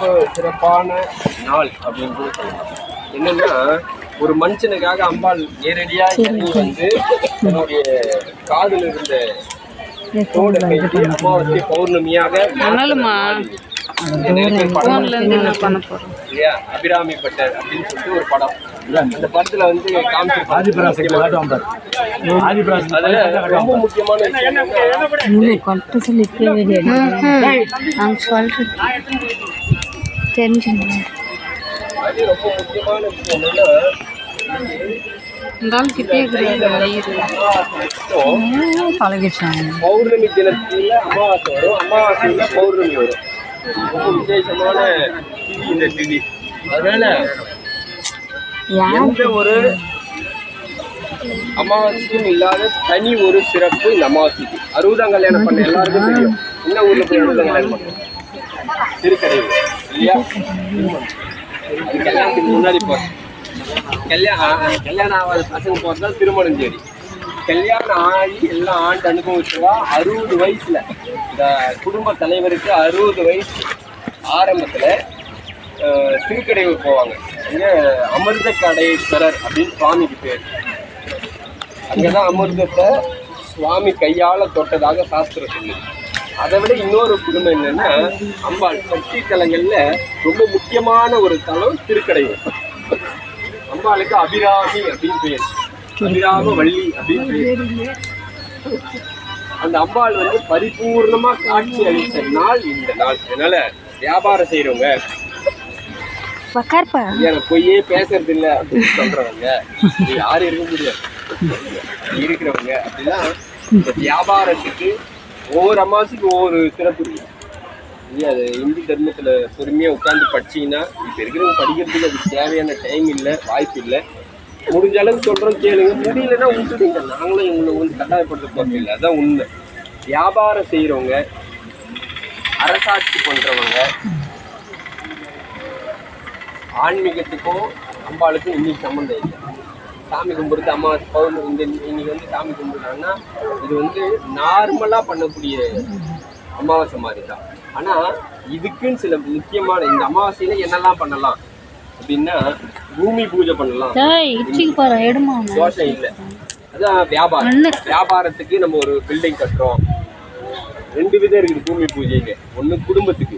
ரொம்ப சிறப்பான நாள் அப்படின்னு கூட சொல்லலாம். என்னன்னா ஒரு மனுஷனுக்காக அம்பாள் நேரடியா இறங்கி வந்து தன்னுடைய காதுல இருந்த தோடை கைட்டு அமாவாசை பௌர்ணமியாக அபிராமி பட்டர் அப்படின்னு சொல்லிட்டு ஒரு படம். அந்த படத்துல வந்து ரொம்ப முக்கியமான விஷயம். தெரிஞ்சுங்க அது ரொம்ப முக்கியமான விஷயம் இந்த ஆள் கிட்டே பழகிச்சாங்க பௌர்ணமி தினத்துல அமாவாசை வரும். அமாவாசையில பௌர்ணமி வரும். ரொம்ப விசேஷமான திதி இந்த திதி. அதனால எந்த ஒரு அமாவாசையும் இல்லாத தனி ஒரு சிறப்பு இந்த அமாவாசைக்கு. அறுபதாம் கல்யாணம் பண்ண எல்லாருக்கும் தெரியும். என்ன ஊர்ல போய் அறுபதாம் கல்யாணம் பண்ணுவோம் திருக்கடையூர் இல்லையா கல்யாணத்துக்கு முன்னாடி போகிறேன் கல்யாணம் கல்யாணம் ஆகாத பசங்க போறதா திருமணம் தேடி கல்யாணம் ஆகி எல்லாம் ஆண்டு அனுபவிச்சுவா அறுபது வயசுல இந்த குடும்ப தலைவருக்கு அறுபது வயசு ஆரம்பத்துல திருக்கடைவு போவாங்க இங்கே அமிர்த கடைஸ்வரர் அப்படின்னு சுவாமிக்கு பேர் அங்கதான் அமிர்தத்தை சுவாமி கையால தொட்டதாக சாஸ்திரம் சொல்லுது. அதை விட இன்னொரு குடும்பம் என்னன்னா அம்பாள் சக்தி தலங்கள்ல ரொம்ப முக்கியமான ஒரு தலம் திருக்கடையூர். அம்பாளுக்கு அபிராமி அப்படின்னு பேர். அபிராம வள்ளி அப்படின்னு பேர். அந்த அம்பாள் வந்து பரிபூர்ணமா காட்சி அளித்த நாள் இந்த நாள். அதனால வியாபாரம் செய்யறவங்க எனக்கு பொய்யே பேசுறது இல்ல அப்படின்னு சொல்றவங்க யாரும் இருக்க முடியாது. இருக்கிறவங்க அப்படின்னா இந்த வியாபாரத்துக்கு ஒவ்வொரு அமாவாசைக்கு ஒவ்வொரு சிறப்பு இருக்கு. இல்லையா அது இந்து தர்மத்தில் பொறுமையாக உட்காந்து படிச்சீங்கன்னா இப்போ இருக்கிறவங்க படிக்கிறதுக்கு அதுக்கு தேவையான டைம் இல்லை வாய்ப்பு இல்லை. முடிஞ்ச அளவுக்கு சொல்கிறோம் கேளுங்க. முடியலன்னா விட்டுடுங்க. நாங்களும் இவங்களை வந்து கட்டாயப்படுத்த போகிறது இல்லை. அதான் உண்மை. வியாபாரம் செய்கிறவங்க அரசாட்சி பண்ணுறவங்க ஆன்மீகத்துக்கும் அம்பாளுக்கும் இன்னைக்கு சம்மந்தம் இல்லை. சாமி கும்பிடுறது அம்மா பௌர்ணமி இந்த இன்னைக்கு வந்து சாமி கும்பிடுறாங்கன்னா இது வந்து நார்மலாக பண்ணக்கூடிய அமாவாசை மாதிரி தான் ஆனால் இதுக்குன்னு சில முக்கியமான இந்த அமாவாசையில என்னெல்லாம் பண்ணலாம்? அப்படின்னா பூமி பூஜை பண்ணலாம். தோஷம் இல்லை. அதான் வியாபாரம். வியாபாரத்துக்கு நம்ம ஒரு பில்டிங் கட்டுறோம். ரெண்டு விதம் இருக்குது பூமி பூஜைக்கு ஒன்று குடும்பத்துக்கு.